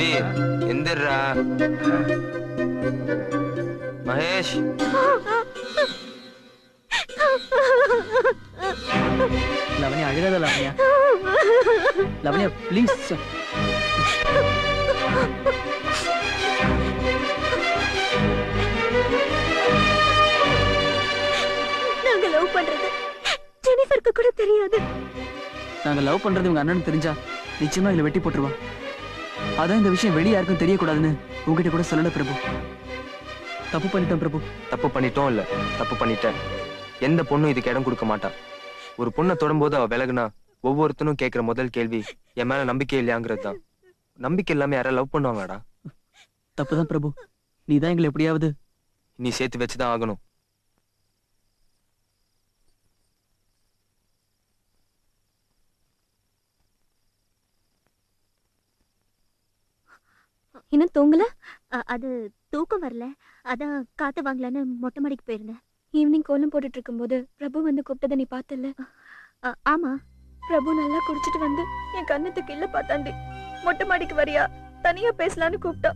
ரவி எந்திரா மகேஷ். லவண்யா அழுகாத லவண்யா. லவண்யா ப்ளீஸ் நாங்க லவ் பண்றது ஜெனிஃபருக்கு கூட தெரியாது. நாங்க லவ் பண்றது உங்க அண்ணனுக்கு தெரிஞ்சா நிச்சயமா இதுல வெட்டி போட்டுருவா அதான் இந்த விஷயம் வெளிய யாருக்கும் தெரியக்கூடாதுன்னு உங்ககிட்ட கூட சொல்லல பிரபு. தப்பு பண்ணிட்டேன் பிரபு. தப்பு பண்ணிட்டோம் இல்ல தப்பு பண்ணிட்டேன். எந்த பொண்ணும் இதுக்கு இடம் கொடுக்க மாட்டா. ஒரு பொண்ணை தொடும்போது அவ விலகுனா ஒவ்வொருத்தனும் கேக்குற முதல் கேள்வி என் மேல நம்பிக்கை இல்லையாங்கிறது தான். நம்பிக்கை இல்லாம யாராவது லவ் பண்ணுவாங்களாடா? தப்புதான் பிரபு. நீ தான் எங்களை எப்படியாவது நீ சேர்த்து வச்சுதான் ஆகணும். இன்னும் தூங்கல? அது தூக்கம் வரல. அதான் காத்து வாங்கலான்னு மொட்டை மாடிக்கு போயிருந்தேன். ஈவினிங் கோலம் போட்டுட்டு இருக்கும்போது பிரபு வந்து கூப்பிட்டதை நீ பார்த்தல? ஆமா. பிரபு நல்லா குடிச்சிட்டு வந்து என் கண்ணத்துக்கு இல்ல பார்த்தாண்டி. மொட்டை மாடிக்கு வரியா? தனியா பேசலான்னு கூப்பிட்டா.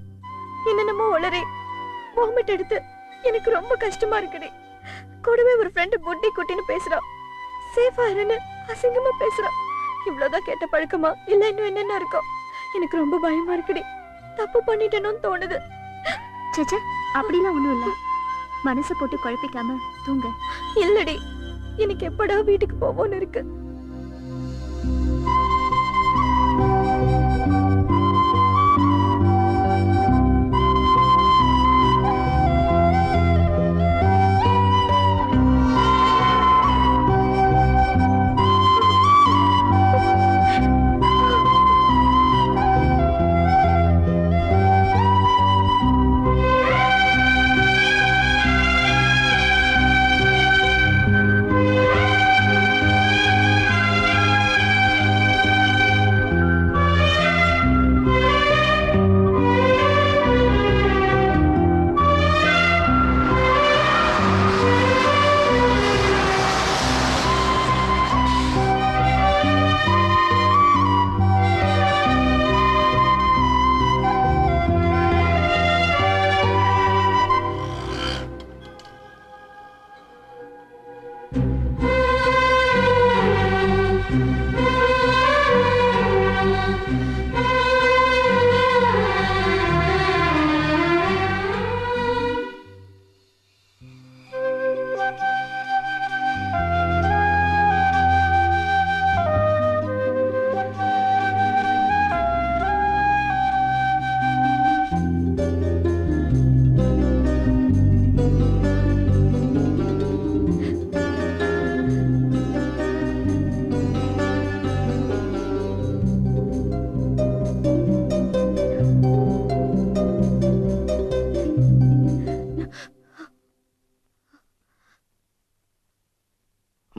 என்னென்னமோ உளறி வாமிட் எடுத்து எனக்கு ரொம்ப கஷ்டமா இருக்குடி. கூடவே ஒரு ஃப்ரெண்டு புட்டி குட்டின்னு பேசுறா. சேஃபா இருன்னு அசிங்கமா பேசுறா. இவ்வளவுதான் கேட்ட பழக்கமா? இல்ல இன்னும் என்னென்ன இருக்கும் எனக்கு ரொம்ப பயமா இருக்குடி. தப்பு பண்ணிட்டேனோன்னு தோணுது. சேச்சே அப்படிலாம் ஒண்ணும் இல்ல. மனசை போட்டு குழப்பிக்காம தூங்க. இல்லடி எனக்கு எப்படா வீட்டுக்கு போவோன்னு இருக்கு.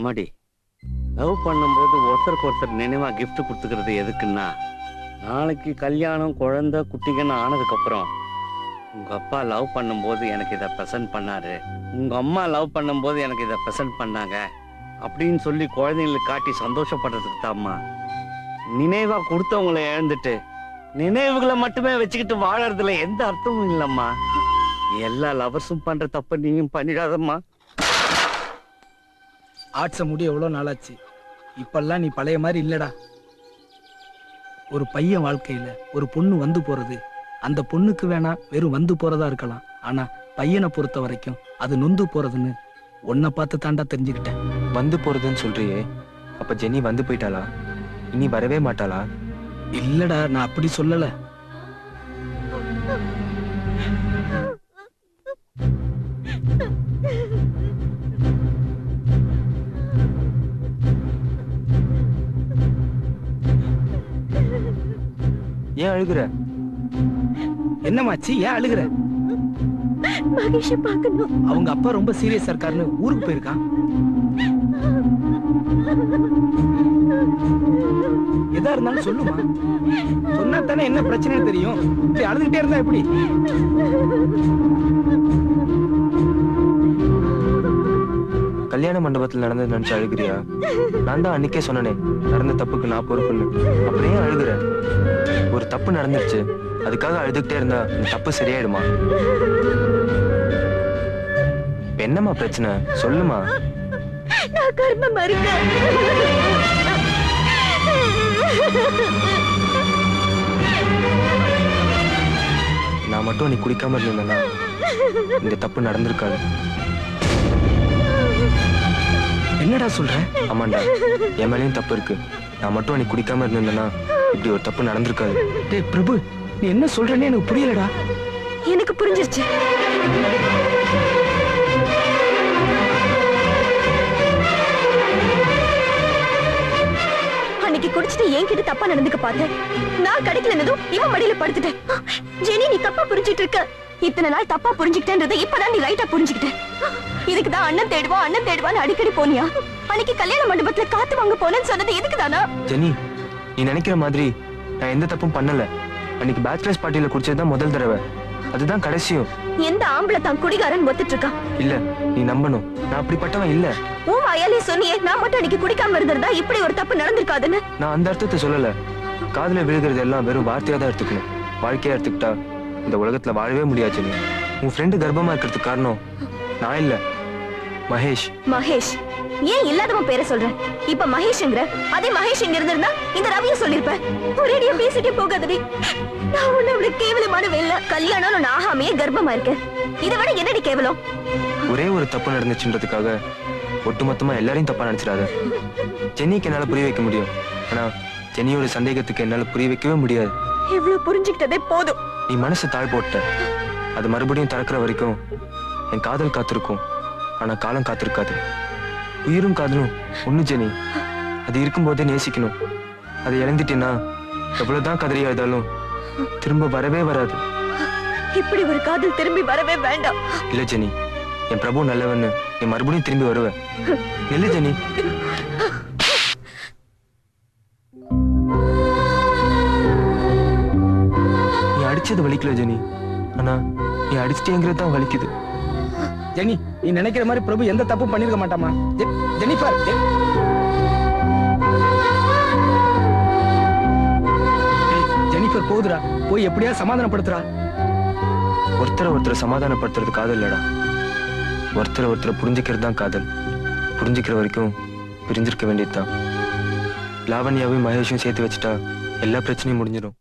அம்மாடி லவ் பண்ணும்போது ஒருத்தருக்கு ஒருத்தர் நினைவா கிஃப்ட் கொடுத்துக்கிறது எதுக்குன்னா நாளைக்கு கல்யாணம் குழந்தை குட்டிங்கன்னு ஆனதுக்கப்புறம் உங்க அப்பா லவ் பண்ணும்போது எனக்கு இதை ப்ரெசன்ட் பண்ணாரு. உங்க அம்மா லவ் பண்ணும்போது எனக்கு இதை ப்ரெசன்ட் பண்ணாங்க அப்படின்னு சொல்லி குழந்தைங்களுக்கு காட்டி சந்தோஷப்படுறதுக்கு தாம்மா. நினைவா கொடுத்தவங்கள இழந்துட்டு நினைவுகளை மட்டுமே வச்சுக்கிட்டு வாழறதுல எந்த அர்த்தமும் இல்லம்மா. எல்லா லவர்ஸும் பண்ற தப்ப நீயும் பண்ணிடாதம்மா. ஆட்ஸை முடி எவ்வளோ நாளாச்சு? இப்பெல்லாம் நீ பழைய மாதிரி இல்லடா. ஒரு பையன் வாழ்க்கையில ஒரு பொண்ணு வந்து போறது அந்த பொண்ணுக்கு வேணா வெறும் வந்து போறதா இருக்கலாம். ஆனா பையனை பொறுத்த வரைக்கும் அது நொந்து போறதுன்னு உன்னை பார்த்து தாண்டா தெரிஞ்சுக்கிட்டேன். வந்து போறதுன்னு சொல்றியே அப்ப ஜெனி வந்து போயிட்டாளா? இனி வரவே மாட்டாளா? இல்லடா நான் அப்படி சொல்லல. ஏன் அழுகுற? என்னமாச்சு ஏன் அழுகுற? மகேஷ பார்க்கணும். அவங்க அப்பா ரொம்ப சீரியஸா இருக்காருன்னு ஊருக்கு போயிருக்கான். எதா இருந்தாலும் சொல்லுமா? சொன்னா தானே என்ன பிரச்சனைன்னு தெரியும். இப்படி அழுதுகிட்டே இருந்தா எப்படி? கல்யாண மண்டபத்துல நடந்தது நினைச்சு அழுகுறியா? நான் தான் அன்னைக்கே சொன்னனே நடந்த தப்புக்கு நான் பொறுப்புன்னு. அப்படியே அழுகுற? ஒரு தப்பு நடந்துருச்சு அதுக்காக அழுதுகிட்டே இருந்தா அந்த தப்பு சரியாயிடுமா? என்னம்மா பிரச்சனை? சொல்லுமா. நான் மட்டும் நீ குடிக்காம இருந்தேன்னா இந்த தப்பு நடந்திருக்காது. என்னடா சொல்ற? ஆமாண்டா என் மேலேயும் தப்பு இருக்கு. நான் மட்டும் நீ குடிக்காம இருந்தேன்னா இப்படி ஒரு தப்பு நடந்திருக்காது. டேய் பிரபு நீ என்ன சொல்றேன்னு எனக்கு புரியலடா. எனக்கு புரிஞ்சிருச்சு. அன்னைக்கு குடிச்சிட்டு என்கிட்ட தப்பா நடந்துக்க பார்த்தேன். நான் கிடைக்கலனதும் இவன் மடியில படுத்துட்டேன். ஜெனி நீ தப்பா புரிஞ்சிட்டு இருக்க. இத்தனை நாள் தப்பா புரிஞ்சுக்கிட்டேன்றதை இப்பதான் நீ ரைட்டா புரிஞ்சுக்கிட்டேன் இதுக்கு தான் அண்ணன் தேடுவா அண்ணன் தேடுவான்னு அடிக்கடி போனியா? அன்னைக்கு கல்யாண மண்டபத்துல காத்து வாங்க போனேன்னு சொன்னது எதுக்கு தானா? ஜெனி நீ நினைக்கிற மாதிரி நான் எந்த தப்பும் பண்ணல. அன்னைக்கு பேச்சுலர்ஸ் பார்ட்டியில குடிச்சதுதான் முதல் தடவை. அதுதான் கடைசியும். எந்த ஆம்பளை தான் குடிகாரன் ஒத்துட்டு இருக்கான் இல்ல நீ நம்பணும். நான் அப்படிப்பட்டவன் இல்ல. உன் வாயாலே சொன்னியே நான் மட்டும் அன்னைக்கு குடிக்காம இருந்திருந்தா இப்படி ஒரு தப்பு நடந்திருக்காதுன்னு? நான் அந்த அர்த்தத்தை சொல்லல. காதுல விழுகிறது எல்லாம் வெறும் வார்த்தையா தான் எடுத்துக்கணும். வாழ்க்கையா எடுத்துக்கிட்டா இந்த உலகத்துல வாழவே முடியாது ஜெனி. உன் ஃப்ரெண்டு கர்ப்பமா இருக்கிறதுக்கு காரணம் நான் இல்ல. மகேஷ். மகேஷ் ஏன் இல்லாதவன் பேரை சொல்ற? இப்ப மகேஷ்ங்கிற அதே மகேஷ் இங்க இருந்திருந்தா இந்த ரவிய சொல்லிருப்ப. ஒரேடியா பேசிட்டே போகாதடி. நான் ஒண்ணு அவ்வளவு கேவலமான வேலை கல்யாணம் நான் ஆகாமையே கர்ப்பமா இருக்கேன் இதை விட என்னடி கேவலம்? ஒரே ஒரு தப்பு நடந்துச்சுன்றதுக்காக ஒட்டுமொத்தமா எல்லாரையும் தப்பா நினைச்சிடாத. ஜென்னிக்கு என்னால புரிய வைக்க முடியும். ஆனா ஜென்னியோட சந்தேகத்துக்கு என்னால புரிய வைக்கவே முடியாது. இவ்வளவு புரிஞ்சுக்கிட்டதே போதும். நீ மனசு தாழ் போட்ட. அது மறுபடியும் திறக்கிற வரைக்கும் என் காதல் காத்திருக்கும். ஆனா காலம் காத்திருக்காது. உயிரும் காதலும் ஒண்ணு ஜெனி. அது இருக்கும்போதே நேசிக்கணும். அதை இழந்துட்டேன்னா எவ்வளவுதான் கதறி அழுதாலும் திரும்ப வரவே வராது. இப்படி ஒரு காதல் திரும்பி வரவே வேண்டாம். இல்ல ஜெனி. என் பிரபு நல்லவன்னு நீ மறுபடியும் திரும்பி வருவ. இல்ல ஜெனி. அடிச்சது வலிக்கல ஜெனி. ஆனா நீ அடிச்சிட்டேங்கிறது தான் வலிக்குது. ஜெனி நீ நினைக்கிற மாதிரி பிரபு எந்த தப்பும் பண்ணிருக்க மாட்டாமா ஜெனிஃபர் ஜெனிஃபர் போதுடா. போய் எப்படியா சமாதானப்படுத்துறா? ஒருத்தரை ஒருத்தரை சமாதானப்படுத்துறது காதல் இல்லடா ஒருத்தரை ஒருத்தரை புரிஞ்சுக்கிறது தான் காதல். புரிஞ்சுக்கிற வரைக்கும் பிரிஞ்சிருக்க வேண்டியதுதான். லாவண்யாவையும் மகேஷும் சேர்த்து வச்சுட்டா எல்லா பிரச்சனையும் முடிஞ்சிடும்.